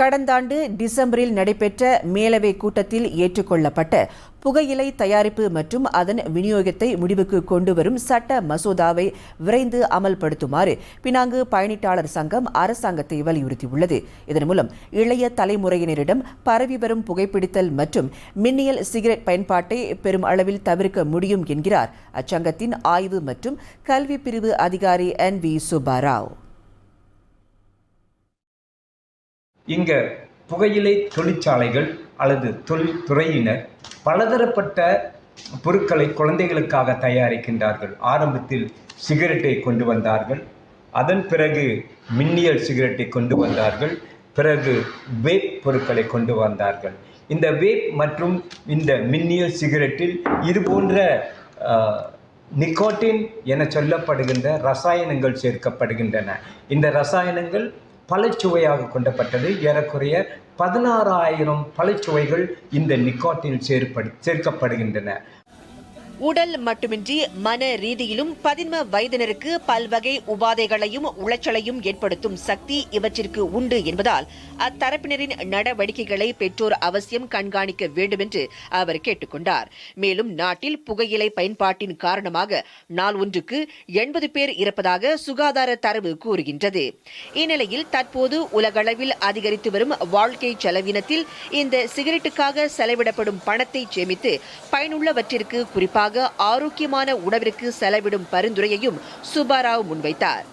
கடந்த ஆண்டு டிசம்பரில் நடைபெற்ற மேலவை கூட்டத்தில் ஏற்றுக்கொள்ளப்பட்ட புகையிலை தயாரிப்பு மற்றும் அதன் விநியோகத்தை முடிவுக்கு கொண்டுவரும் சட்ட மசோதாவை விரைந்து அமல்படுத்துமாறு பினாங்கு பயணிட்டாளர் சங்கம் அரசாங்கத்தை வலியுறுத்தியுள்ளது. இதன் மூலம் இளைய தலைமுறையினரிடம் பரவி வரும் புகைப்பிடித்தல் மற்றும் மின்னியல் சிகரெட் பயன்பாட்டை பெரும் அளவில் தவிர்க்க முடியும் என்கிறார். அச்சங்கத்தின் ஆய்வு மற்றும் கல்வி பிரிவு அதிகாரி என் வி சுப்பாராவ் இங்க புகையிலை தொழிற்சாலைகள் அல்லது தொழில்துறையினர் பலதரப்பட்ட பொருட்களை குழந்தைகளுக்காக தயாரிக்கின்றார்கள். ஆரம்பத்தில் சிகரெட்டை கொண்டு வந்தார்கள். அதன் பிறகு மின்னியல் சிகரெட்டை கொண்டு வந்தார்கள். பிறகு வேப் பொருட்களை கொண்டு வந்தார்கள். இந்த வேப் மற்றும் இந்த மின்னியல் சிகரெட்டில் இது போன்ற நிக்கோட்டின் என சொல்லப்படுகின்ற ரசாயனங்கள் சேர்க்கப்படுகின்றன. இந்த ரசாயனங்கள் பழச்சுவையாக கொண்டப்பட்டது. ஏறக்குறைய பதினாறாயிரம் பழச்சுவைகள் இந்த நிக்கோட்டில் சேர்ப்படு சேர்க்கப்படுகின்றன. உடல் மட்டுமின்றி மன ரீதியிலும் பதின்ம வயதினருக்கு பல்வகை உபாதைகளையும் உளைச்சலையும் ஏற்படுத்தும் சக்தி இவற்றிற்கு உண்டு என்பதால் அத்தரப்பினரின் நடவடிக்கைகளை பெற்றோர் அவசியம் கண்காணிக்க வேண்டும் என்று அவர் கேட்டுக்கொண்டார். மேலும் நாட்டில் புகையிலை பயன்பாட்டின் காரணமாக நாள் ஒன்றுக்கு எண்பது பேர் இருப்பதாக சுகாதார தரவு கூறுகின்றது. இந்நிலையில் தற்போது உலகளவில் அதிகரித்து வரும் வாழ்க்கை செலவினத்தில் இந்த சிகரெட்டுக்காக செலவிடப்படும் பணத்தை சேமித்து பயனுள்ளவற்றிற்கு குறிப்பாக ஆரோக்கியமான உணவிற்கு செலவிடும் பரிந்துரையையும் சுபாராவ் முன்வைத்தார்.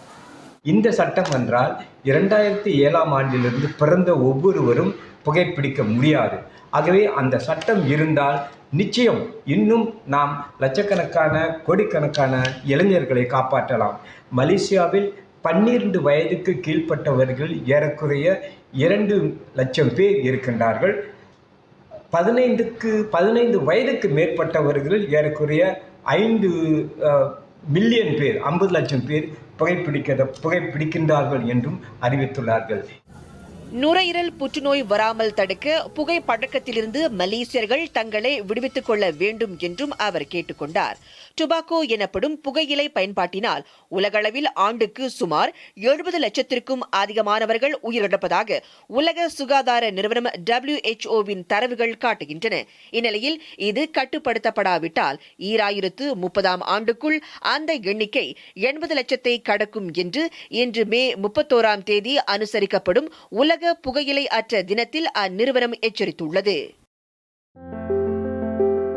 இந்த சட்டம் என்றால் இரண்டாயிரத்தி ஏழாம் ஆண்டிலிருந்து பிறந்த ஒவ்வொருவரும் புகைப்பிடிக்க முடியாது. ஆகவே அந்த சட்டம் இருந்தால் நிச்சயம் இன்னும் நாம் லட்சக்கணக்கான கோடிக்கணக்கான இளைஞர்களை காப்பாற்றலாம். மலேசியாவில் பன்னிரண்டு வயதுக்கு கீழ்ப்பட்டவர்கள் ஏறக்குறைய இரண்டு லட்சம் பேர் இருக்கின்றார்கள். பதினைந்துக்கு பதினைந்து வயதுக்கு மேற்பட்டவர்கள் ஏறக்குறைய ஐந்து மில்லியன் பேர் ஐம்பது லட்சம் பேர் புகைப்பிடிக்கிற புகைப்பிடிக்கின்றார்கள் என்றும் அறிவித்துள்ளார்கள். நுரையீரல் புற்றுநோய் வராமல் தடுக்க புகை பழக்கத்திலிருந்து மலேசியர்கள் தங்களை விடுவித்துக் கொள்ள வேண்டும் என்றும் அவர் கேட்டுக்கொண்டார். டுபாக்கோ எனப்படும் புகையிலை பயன்பாட்டினால் உலகளவில் ஆண்டுக்கு சுமார் எழுபது லட்சத்திற்கும் அதிகமானவர்கள் உயிரிழப்பதாக உலக சுகாதார நிறுவனம் டபிள்யூஎச்ஓவின் தரவுகள் காட்டுகின்றன. இந்நிலையில் இது கட்டுப்படுத்தப்படாவிட்டால் ஈராயிரத்து முப்பதாம் ஆண்டுக்குள் அந்த எண்ணிக்கை எண்பது லட்சத்தை கடக்கும் என்று இன்று மே முப்பத்தோராம் தேதி அனுசரிக்கப்படும் உலக உலக புகையிலை அற்ற தினத்தில் அந்நிறுவனம் எச்சரித்துள்ளது.